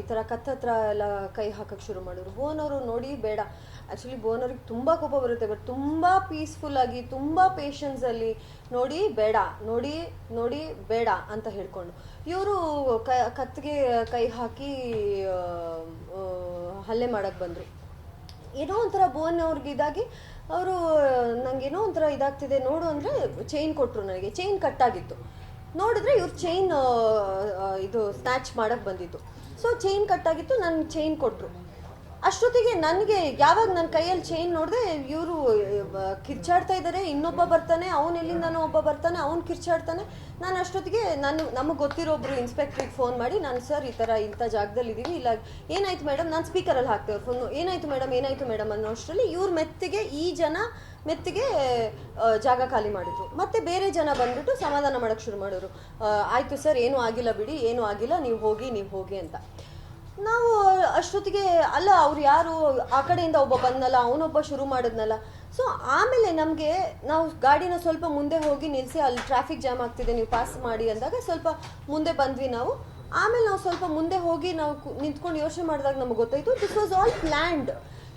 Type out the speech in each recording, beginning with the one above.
ಈ ಥರ ಕತ್ತತ್ರ ಎಲ್ಲ ಕೈ ಹಾಕಕ್ಕೆ ಶುರು ಮಾಡಿದ್ರು. ಬೋನ್ ಅವರು ನೋಡಿ ಬೇಡ. ಆ್ಯಕ್ಚುಲಿ ಬೋನ್ ಅವ್ರಿಗೆ ತುಂಬ ಕೋಪ ಬರುತ್ತೆ ಬಟ್ ತುಂಬ ಆಗಿ, ತುಂಬ ಪೇಷನ್ಸಲ್ಲಿ ನೋಡಿ ಬೇಡ, ನೋಡಿ ನೋಡಿ ಬೇಡ ಅಂತ ಹೇಳ್ಕೊಂಡು. ಇವರು ಕ ಕತ್ತಿಗೆ ಕೈ ಹಾಕಿ ಹಲ್ಲೆ ಮಾಡಕ್ಕೆ ಬಂದರು. ಏನೋ ಒಂಥರ ಬೋನ್ ಅವ್ರಿಗೆ ಇದಾಗಿ, ಅವರು ನನಗೇನೋ ಒಂಥರ ಇದಾಗ್ತಿದೆ ನೋಡು ಅಂದರೆ ಚೈನ್ ಕೊಟ್ಟರು ನನಗೆ ಚೈನ್ ಕಟ್ಟಾಗಿತ್ತು ನೋಡಿದ್ರೆ ಇವ್ರು ಚೈನ್ ಇದು ಸ್ನ್ಯಾಚ್ ಮಾಡೋಕೆ ಬಂದಿತ್ತು ಸೊ ಚೈನ್ ಕಟ್ಟಾಗಿತ್ತು ನಾನು ಚೈನ್ ಕೊಟ್ಟರು ಅಷ್ಟೊತ್ತಿಗೆ ನನಗೆ ಯಾವಾಗ ನನ್ನ ಕೈಯಲ್ಲಿ ಚೈನ್ ನೋಡಿದೆ ಇವರು ಕಿರ್ಚಾಡ್ತಾ ಇದ್ದಾರೆ ಇನ್ನೊಬ್ಬ ಬರ್ತಾನೆ, ಅವನು ಎಲ್ಲಿಂದನೋ ಒಬ್ಬ ಬರ್ತಾನೆ, ಅವ್ನು ಕಿರ್ಚಾಡ್ತಾನೆ. ನಾನು ಅಷ್ಟೊತ್ತಿಗೆ ನಾನು, ನಮಗೆ ಗೊತ್ತಿರೋ ಒಬ್ರು ಇನ್ಸ್ಪೆಕ್ಟ್ರಿಗೆ ಫೋನ್ ಮಾಡಿ, ನಾನು, ಸರ್, ಈ ಥರ ಇಂಥ ಜಾಗದಲ್ಲಿ ಇದ್ದೀವಿ ಇಲ್ಲ, ಏನಾಯ್ತು ಮೇಡಮ್ ನಾನು ಸ್ಪೀಕರಲ್ಲಿ ಹಾಕ್ತೇವೆ ಫೋನು ಏನಾಯ್ತು ಮೇಡಮ್ ಏನಾಯ್ತು ಮೇಡಮ್ ಅನ್ನೋ ಅಷ್ಟರಲ್ಲಿ ಇವ್ರ ಮೆತ್ತಿಗೆ, ಈ ಜನ ಮೆತ್ತಿಗೆ ಜಾಗ ಖಾಲಿ ಮಾಡಿದ್ರು. ಮತ್ತೆ ಬೇರೆ ಜನ ಬಂದ್ಬಿಟ್ಟು ಸಮಾಧಾನ ಮಾಡೋಕ್ಕೆ ಶುರು ಮಾಡೋರು ಆಯಿತು ಆಯ್ತು ಸರ್, ಏನೂ ಆಗಿಲ್ಲ ಬಿಡಿ, ಏನೂ ಆಗಿಲ್ಲ, ನೀವು ಹೋಗಿ ನೀವು ಹೋಗಿ ಅಂತ. ನಾವು ಅಷ್ಟೊತ್ತಿಗೆ, ಅಲ್ಲ, ಅವ್ರು ಯಾರು? ಆ ಕಡೆಯಿಂದ ಒಬ್ಬ ಬಂದನಲ್ಲ, ಅವನೊಬ್ಬ ಶುರು ಮಾಡಿದ್ನಲ್ಲ. ಸೊ ಆಮೇಲೆ ನಮಗೆ ನಾವು ಗಾಡಿನ ಸ್ವಲ್ಪ ಮುಂದೆ ಹೋಗಿ ನಿಲ್ಲಿಸಿ ಅಲ್ಲಿ ಟ್ರಾಫಿಕ್ ಜಾಮ್ ಆಗ್ತಿದೆ, ನೀವು ಪಾಸ್ ಮಾಡಿ ಅಂದಾಗ ಸ್ವಲ್ಪ ಮುಂದೆ ಬಂದ್ವಿ ನಾವು. ಆಮೇಲೆ ನಾವು ಸ್ವಲ್ಪ ಮುಂದೆ ಹೋಗಿ ನಾವು ನಿಂತ್ಕೊಂಡು ಯೋಚನೆ ಮಾಡಿದಾಗ ನಮ್ಗೆ ಗೊತ್ತಾಯಿತು ದಿಸ್ ವಾಸ್ ಆಲ್ ಪ್ಲ್ಯಾಂಡ್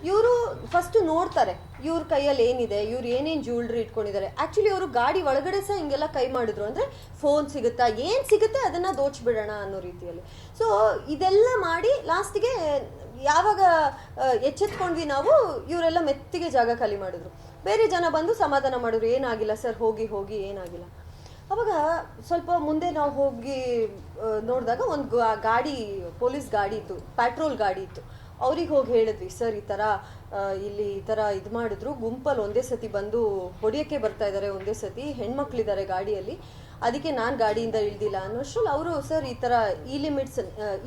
ಇವರು ಫಸ್ಟ್ ನೋಡ್ತಾರೆ, ಇವ್ರ ಕೈಯಲ್ಲಿ ಏನಿದೆ, ಇವ್ರು ಏನೇನು ಜ್ಯುವೆಲ್ರಿ ಇಟ್ಕೊಂಡಿದ್ದಾರೆ. ಆ್ಯಕ್ಚುಲಿ ಅವರು ಗಾಡಿ ಒಳಗಡೆ ಸಹ ಹಿಂಗೆಲ್ಲ ಕೈ ಮಾಡಿದ್ರು. ಅಂದರೆ ಫೋನ್ ಸಿಗುತ್ತಾ, ಏನು ಸಿಗುತ್ತೆ ಅದನ್ನು ದೋಚ್ಬಿಡೋಣ ಅನ್ನೋ ರೀತಿಯಲ್ಲಿ. ಸೊ ಇದೆಲ್ಲ ಮಾಡಿ ಲಾಸ್ಟಿಗೆ ಯಾವಾಗ ಎಚ್ಚೆತ್ಕೊಂಡ್ವಿ ನಾವು, ಇವರೆಲ್ಲ ಮೆತ್ತಿಗೆ ಜಾಗ ಖಾಲಿ ಮಾಡಿದ್ರು. ಬೇರೆ ಜನ ಬಂದು ಸಮಾಧಾನ ಮಾಡಿದ್ರು, ಏನಾಗಿಲ್ಲ ಸರ್ ಹೋಗಿ ಹೋಗಿ, ಏನಾಗಿಲ್ಲ. ಅವಾಗ ಸ್ವಲ್ಪ ಮುಂದೆ ನಾವು ಹೋಗಿ ನೋಡಿದಾಗ ಒಂದು ಗಾಡಿ, ಪೊಲೀಸ್ ಗಾಡಿ ಇತ್ತು ಪ್ಯಾಟ್ರೋಲ್ ಗಾಡಿ ಇತ್ತು. ಅವ್ರಿಗೆ ಹೋಗಿ ಹೇಳಿದ್ವಿ, ಸರ್, ಈ ಥರ ಇಲ್ಲಿ ಈ ಥರ ಇದು ಮಾಡಿದ್ರು. ಗುಂಪಲ್ಲಿ ಒಂದೇ ಸತಿ ಬಂದು ಹೊಡಿಯೋಕ್ಕೆ ಬರ್ತಾ ಇದ್ದಾರೆ ಒಂದೇ ಸತಿ ಹೆಣ್ಮಕ್ಳಿದ್ದಾರೆ ಗಾಡಿಯಲ್ಲಿ. ಅದಕ್ಕೆ ನಾನು ಗಾಡಿಯಿಂದ ಇಳ್ದಿಲ್ಲ. ಅನ್ನೋಷ್ಟ್ರಲ್ಲಿ ಅವರು, ಸರ್, ಈ ಥರ ಈ ಲಿಮಿಟ್ಸ್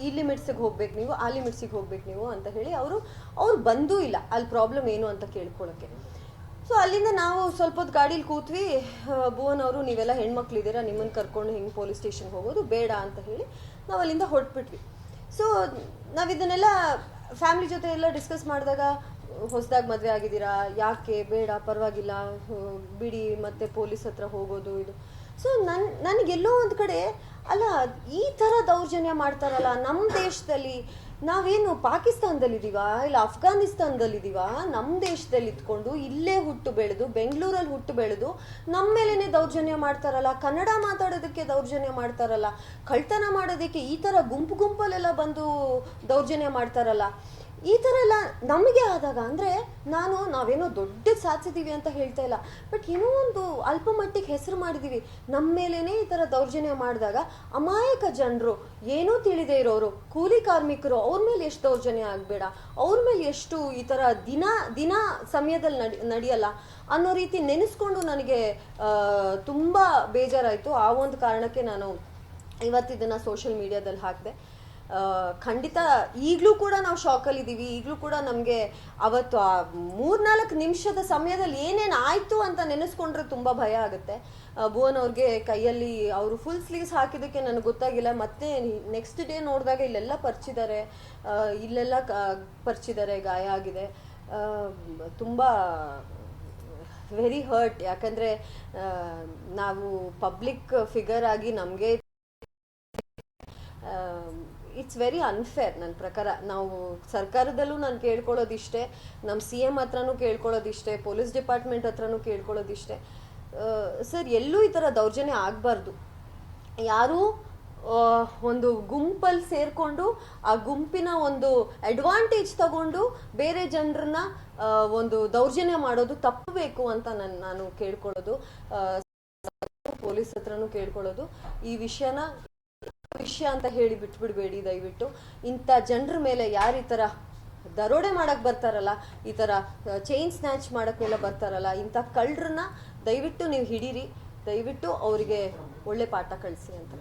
ಈ ಲಿಮಿಟ್ಸಿಗೆ ಹೋಗ್ಬೇಕು ನೀವು, ಆ ಲಿಮಿಟ್ಸಿಗೆ ಹೋಗ್ಬೇಕು ನೀವು ಅಂತ ಹೇಳಿ ಅವರು, ಅವ್ರು ಬಂದೂ ಇಲ್ಲ. ಅಲ್ಲಿ ಪ್ರಾಬ್ಲಮ್ ಏನು ಅಂತ ಕೇಳ್ಕೊಳ್ಳೋಕ್ಕೆ ಸೊ, ಅಲ್ಲಿಂದ ನಾವು ಸ್ವಲ್ಪ ಹೊತ್ತು ಗಾಡೀಲಿ ಕೂತ್ವಿ. ಭುವನ್ ಅವರು, ನೀವೆಲ್ಲ ಹೆಣ್ಮಕ್ಳಿದ್ದೀರಾ ನಿಮ್ಮನ್ನು ಕರ್ಕೊಂಡು ಹೆಂಗೆ ಪೊಲೀಸ್ ಸ್ಟೇಷನ್ಗೆ ಹೋಗೋದು? ಬೇಡ ಅಂತ ಹೇಳಿ ನಾವು ಅಲ್ಲಿಂದ ಹೊರಟ್ಬಿಟ್ವಿ. ಸೊ, ನಾವು ಇದನ್ನೆಲ್ಲ ಫ್ಯಾಮಿಲಿ ಜೊತೆ ಎಲ್ಲ ಡಿಸ್ಕಸ್ ಮಾಡಿದಾಗ ಹೊಸದಾಗಿ ಮದುವೆ ಆಗಿದ್ದೀರಾ? ಯಾಕೆ? ಬೇಡ, ಪರವಾಗಿಲ್ಲ. ಬಿಡಿ, ಮತ್ತೆ ಪೊಲೀಸ್ ಹತ್ರ ಹೋಗೋದು, ಇದು. ಸೊ ನನ್, ನನಗೆಲ್ಲೋ ಒಂದು ಕಡೆ, ಅಲ್ಲ, ಈ ಥರ ದೌರ್ಜನ್ಯ ಮಾಡ್ತಾರಲ್ಲ ನಮ್ಮ ದೇಶದಲ್ಲಿ, ನಾವೇನು ಪಾಕಿಸ್ತಾನದಲ್ಲಿದ್ದೀವ? ಇಲ್ಲ ಅಫ್ಘಾನಿಸ್ತಾನದಲ್ಲಿದ್ದೀವ ನಮ್ಮ ದೇಶದಲ್ಲಿ ಇದ್ಕೊಂಡು ಇಲ್ಲೇ ಹುಟ್ಟು ಬೆಳೆದು ಬೆಂಗಳೂರಲ್ಲಿ ಹುಟ್ಟು ಬೆಳೆದು ನಮ್ಮ ಮೇಲೇ ದೌರ್ಜನ್ಯ ಮಾಡ್ತಾರಲ್ಲ, ಕನ್ನಡ ಮಾತಾಡೋದಕ್ಕೆ ದೌರ್ಜನ್ಯ ಮಾಡ್ತಾರಲ್ಲ, ಕಳ್ತನ ಮಾಡೋದಕ್ಕೆ ಈ ಥರ ಗುಂಪು ಗುಂಪಲ್ಲೆಲ್ಲ ಬಂದು ದೌರ್ಜನ್ಯ ಮಾಡ್ತಾರಲ್ಲ ಈ ಥರ ಎಲ್ಲ ನಮಗೆ ಆದಾಗ ಅಂದರೆ ನಾನು ನಾವೇನೋ ದೊಡ್ಡ ಸಾಧಿಸಿದ್ದೀವಿ ಅಂತ ಹೇಳ್ತಾ ಇಲ್ಲ. ಬಟ್ ಏನೋ ಒಂದು ಅಲ್ಪ ಮಟ್ಟಿಗೆ ಹೆಸರು ಮಾಡಿದ್ದೀವಿ ನಮ್ಮ ಮೇಲೇ ಈ ಥರ ದೌರ್ಜನ್ಯ ಮಾಡಿದಾಗ ಅಮಾಯಕ ಜನರು ಏನೂ ತಿಳಿದೇ ಇರೋರು, ಕೂಲಿ ಕಾರ್ಮಿಕರು ಅವ್ರ ಮೇಲೆ ಎಷ್ಟು ದೌರ್ಜನ್ಯ ಆಗಬೇಡ. ಅವ್ರ ಮೇಲೆ ಎಷ್ಟು ಈ ಥರ ದಿನ ದಿನ ಸಮಯದಲ್ಲಿ ನಡಿ, ನಡೆಯಲ್ಲ ಅನ್ನೋ ರೀತಿ ನೆನೆಸ್ಕೊಂಡು ನನಗೆ ತುಂಬ ಬೇಜಾರಾಯಿತು. ಆ ಒಂದು ಕಾರಣಕ್ಕೆ ನಾನು ಇವತ್ತಿದ್ದನ್ನು ಸೋಷಿಯಲ್ ಮೀಡಿಯಾದಲ್ಲಿ ಹಾಕಿದೆ. ಖಂಡಿತ ಈಗಲೂ ಕೂಡ ನಾವು ಶಾಕಲ್ಲಿ ಇದ್ದೀವಿ ಈಗಲೂ ಕೂಡ ನಮಗೆ ಅವತ್ತು ಆ ಮೂರ್ನಾಲ್ಕು ನಿಮಿಷದ ಸಮಯದಲ್ಲಿ ಏನೇನು ಆಯಿತು ಅಂತ ನೆನೆಸ್ಕೊಂಡ್ರೆ ತುಂಬ ಭಯ ಆಗುತ್ತೆ. ಭುವನ್ ಅವ್ರಿಗೆ ಕೈಯಲ್ಲಿ ಅವರು ಫುಲ್ ಸ್ಲೀವ್ಸ್ ಹಾಕಿದ್ದಕ್ಕೆ ನನಗೆ ಗೊತ್ತಾಗಿಲ್ಲ. ಮತ್ತೆ ನೆಕ್ಸ್ಟ್ ಡೇ ನೋಡಿದಾಗ ಇಲ್ಲೆಲ್ಲ ಪರ್ಚಿದ್ದಾರೆ ಇಲ್ಲೆಲ್ಲ ಪರ್ಚಿದ್ದಾರೆ ಗಾಯ ಆಗಿದೆ. ತುಂಬ ವೆರಿ ಹರ್ಟ್ ಯಾಕಂದರೆ ನಾವು ಪಬ್ಲಿಕ್ ಫಿಗರ್ ಆಗಿ ನಮಗೆ ಇಟ್ಸ್ ವೆರಿ ಅನ್ಫೇರ್ ನನ್ನ ಪ್ರಕಾರ. ನಾವು ಸರ್ಕಾರದಲ್ಲೂ ನಾನು ಕೇಳ್ಕೊಳ್ಳೋದಿಷ್ಟೇ ನಮ್ಮ ಸಿ ಎಂ ಹತ್ರನೂ ಕೇಳ್ಕೊಳ್ಳೋದಿಷ್ಟೇ, ಪೊಲೀಸ್ ಡಿಪಾರ್ಟ್ಮೆಂಟ್ ಹತ್ರನೂ ಕೇಳ್ಕೊಳ್ಳೋದಿಷ್ಟೇ. ಸರ್, ಎಲ್ಲೂ ಈ ಥರ ದೌರ್ಜನ್ಯ ಆಗಬಾರ್ದು. ಯಾರೂ ಒಂದು ಗುಂಪಲ್ಲಿ ಸೇರಿಕೊಂಡು, ಆ ಗುಂಪಿನ ಒಂದು ಅಡ್ವಾಂಟೇಜ್ ತಗೊಂಡು ಬೇರೆ ಜನರನ್ನ ಒಂದು ದೌರ್ಜನ್ಯ ಮಾಡೋದು ತಪ್ಪಬೇಕು ಅಂತ ನಾನು ನಾನು ಕೇಳ್ಕೊಳ್ಳೋದು. ಪೊಲೀಸ್ ಹತ್ರನೂ ಕೇಳ್ಕೊಳ್ಳೋದು. ಈ ವಿಷಯನ ವಿಷಯ ಅಂತ ಹೇಳಿ ಬಿಟ್ಬಿಡ್ಬೇಡಿ ದಯವಿಟ್ಟು. ಇಂಥ ಜನರ ಮೇಲೆ ಯಾರು ಈ ಥರ ದರೋಡೆ ಮಾಡಕ್ ಬರ್ತಾರಲ್ಲ, ಈ ಥರ ಚೈನ್ ಸ್ನ್ಯಾಚ್ ಮಾಡೋಕ್ಕೆಲ್ಲ ಬರ್ತಾರಲ್ಲ, ಇಂಥ ಕಳ್ಳರನ್ನ ದಯವಿಟ್ಟು ನೀವು ಹಿಡೀರಿ. ದಯವಿಟ್ಟು ಅವರಿಗೆ ಒಳ್ಳೆ ಪಾಠ ಕಳಿಸಿ ಅಂತ.